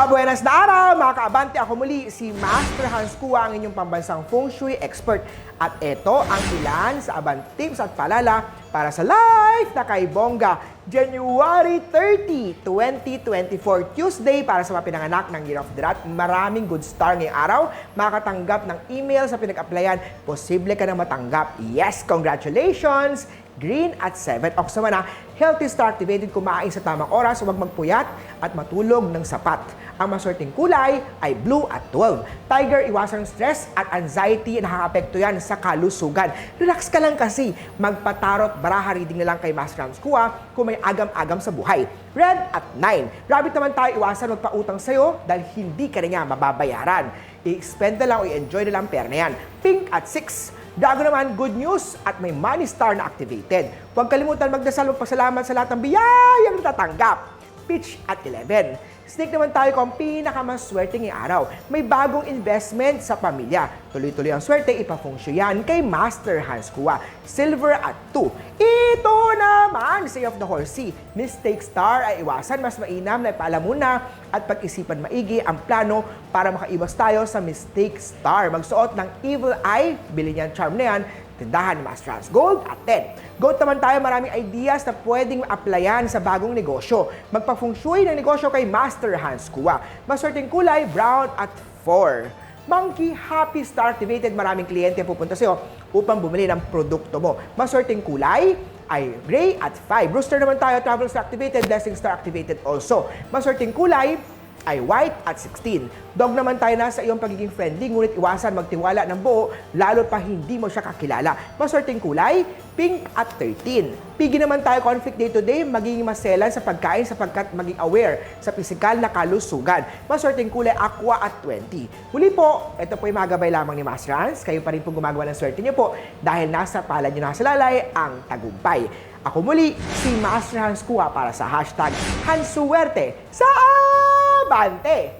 Mabuenas na araw, mga kaabante. Ako muli, si Master Hans Kua, ang inyong pambansang feng shui expert. At ito ang ilan sa Abang Tips at Palala para sa live na kay Bongga. January 30, 2024, Tuesday para sa mga pinanganak ng Year of the Rat. Maraming good star ngayong araw. Makatanggap ng email sa pinag-applyan. Posible ka na matanggap. Yes, congratulations! Green at 7 Ox naman na healthy star activated kumain sa tamang oras, huwag magpuyat at matulog ng sapat. Ang maswerteng kulay ay blue at 12. Tiger, iwasan stress at anxiety nakakapekto yan sa kalusugan. Relax ka lang kasi. Magpatarot, baraha reading na lang kay Master Rams Kua kung may agam-agam sa buhay. Red at 9. Rabbit naman tayo, iwasan magpautang sa'yo dahil hindi ka na niya mababayaran. I-spend na lang o i-enjoy na lang pera na yan. Pink at 6. Dago naman, good news at may money star na activated. Huwag kalimutan magdasal magpasalamat sa lahat ng biyayang natatanggap. Pitch at 11. Snake naman tayo kung pinakamaswerte ngayong araw. May bagong investment sa pamilya. Tuloy-tuloy ang swerte, ipafungsyo yan kay Master Hans Kua. Silver at 2. Ito naman, Say of the Horsey. Mistake star ay iwasan, mas mainam na ipaalam muna at pag-isipan maigi ang plano para makaiwas tayo sa mistake star. Magsuot ng evil eye, bilhin niyan charm na yan, tindahan ni Master Hans Gold at 10. Gold naman tayo, maraming ideas na pwedeng applyan sa bagong negosyo. Magpa-feng shui ng negosyo kay Master Hans Kua. Maswerteng kulay, brown at 4. Monkey Happy Star Activated, maraming kliyente pupunta sa'yo upang bumili ng produkto mo. Maswerteng kulay ay gray at 5. Rooster naman tayo, Travel Star Activated, Blessing Star Activated also. Maswerteng kulay ay white at 16. Dog naman tayo na sa iyong pagiging friendly, ngunit iwasan magtiwala ng buo, lalo pa hindi mo siya kakilala. Maswerteng kulay, pink at 13. Pigi naman tayo conflict day to day, magiging maselan sa pagkain sapagkat maging aware sa pisikal na kalusugan. Maswerteng kulay, aqua at 20. Muli po, ito po yung magabay lamang ni Master Hans. Kayo pa rin po gumagawa ng swerte niyo po dahil nasa palad niyo nasa lalay ang tagumpay. Ako muli, si Master Hans Kua para sa hashtag Hansuwerte sa Abante!